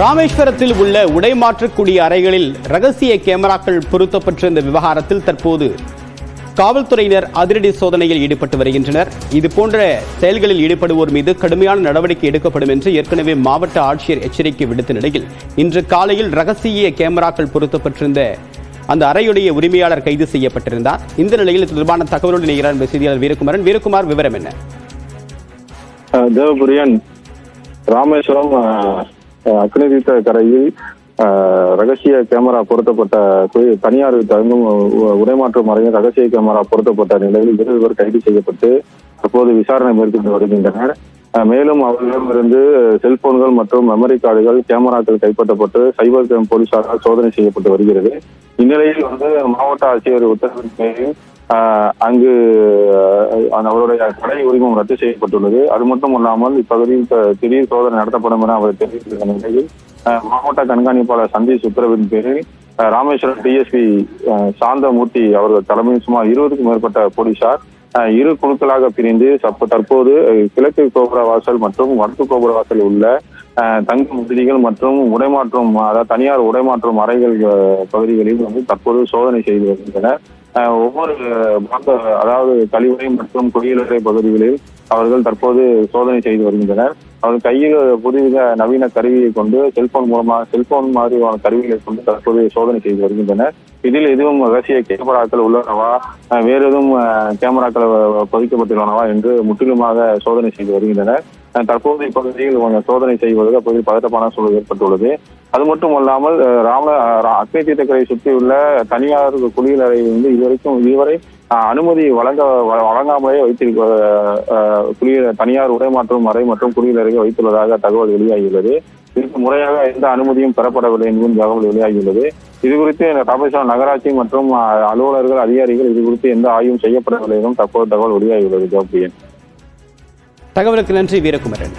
ராமேஸ்வரத்தில் உள்ள உடைமாற்றக்கூடிய அறைகளில் ரகசிய கேமராக்கள் பொருத்தப்பட்டிருந்த விவகாரத்தில் தற்போது காவல்துறையினர் அதிரடி சோதனையில் ஈடுபட்டு வருகின்றனர். இது போன்ற செயல்களில் ஈடுபடுவோர் மீது கடுமையான நடவடிக்கை எடுக்கப்படும் என்று ஏற்கனவே மாவட்ட ஆட்சியர் எச்சரிக்கை விடுத்த நிலையில் இன்று காலையில் ரகசிய கேமராக்கள் பொருத்தப்பட்டிருந்த அந்த அறையுடைய உரிமையாளர் கைது செய்யப்பட்டிருந்தார். இந்த நிலையில் தொடர்பான தகவலோடு இணைகிறார் செய்தியாளர் வீரகுமாரன். வீரகுமார் விவரம் என்ன? தேவபுரியன் ராமேஸ்வரம் அக்னிதீர்த்த கரையில் ரகசிய கேமரா பொருத்தப்பட்ட தனியார் தங்கும் உ- உடைமாற்றும் அறையில் ரகசிய கேமரா பொருத்தப்பட்ட நிலையில் இருவர் கைது செய்யப்பட்டு தற்போது விசாரணை மேற்கொண்டு வருகின்றனர். மேலும் அவர்களிடமிருந்து செல்போன்கள் மற்றும் மெமரி கார்டுகள் கேமராக்கள் கைப்பற்றப்பட்டு சைபர் கிரைம் போலீசாரால் சோதனை செய்யப்பட்டு வருகிறது. இந்நிலையில் வந்து மாவட்ட ஆட்சியர் உத்தரவின் மேலும் அங்கு அவருடைய கடை உரிமம் ரத்து செய்யப்பட்டுள்ளது. அது மட்டும் இல்லாமல் இப்பகுதியில் திடீர் சோதனை நடத்தப்படும் என அவர் தெரிவித்திருந்த நிலையில் மாவட்ட கண்காணிப்பாளர் சந்தீஷ் உத்தரவின் பேரில் ராமேஸ்வரம் டிஎஸ்பி சாந்தமூர்த்தி அவர்கள் தலைமையில் சுமார் இருபதுக்கும் மேற்பட்ட போலீசார் இரு குழுக்களாக பிரிந்து தற்போது கிழக்கு கோபுர வாசல் மற்றும் வடக்கு கோபுர வாசல் உள்ள தங்கும் விடுதிகள் மற்றும் உடைமாற்றும் அதாவது தனியார் உடைமாற்றும் அறைகள் பகுதிகளில் வந்து தற்போது சோதனை செய்து வருகின்றனர். ஒவ்வொரு மாத அதாவது கழிவறை மற்றும் குடியுரிமை பகுதிகளில் அவர்கள் தற்போது சோதனை செய்து வருகின்றனர். அவர்கள் கையில் புதுவித நவீன கருவியை கொண்டு செல்போன் மூலமாக செல்போன் மாதிரியான கருவிகளை கொண்டு தற்போது சோதனை செய்து வருகின்றனர். இதில் எதுவும் ரகசிய கேமராக்கள் உள்ளனவா? வேறு எதுவும் கேமராக்கள் பதிக்கப்பட்டுள்ளனவா என்று முற்றிலுமாக சோதனை செய்து வருகின்றனர். தற்போதைய தற்போது இப்பகுதியில் கொஞ்சம் சோதனை செய்வதற்கு அப்பகுதியில் பதட்டமான சூழல் ஏற்பட்டுள்ளது. அது மட்டும் அல்லாமல் ராம ரா- அக்னி தீர்த்தக்கரை சுற்றியுள்ள தனியார் குளியலறை வந்து இதுவரைக்கும் இதுவரை அனுமதி வழங்க வ- வழங்காமலே வைத்திருக்க குளியல தனியார் உடைமாற்றும் அறை மற்றும் குளியலறையை வைத்துள்ளதாக தகவல் வெளியாகியுள்ளது. இதற்கு முறையாக எந்த அனுமதியும் பெறப்படவில்லை என்பதும் தகவல் வெளியாகியுள்ளது. இது குறித்து ராமேஸ்வரம் நகராட்சி மற்றும் அலுவலர்கள் அதிகாரிகள் இது குறித்து எந்த ஆய்வும் செய்யப்படவில்லை என்றும் தற்போது தகவல் வெளியாகியுள்ளது ஜோபியன் தகவலுக்கு நன்றி வீரகுமரன்.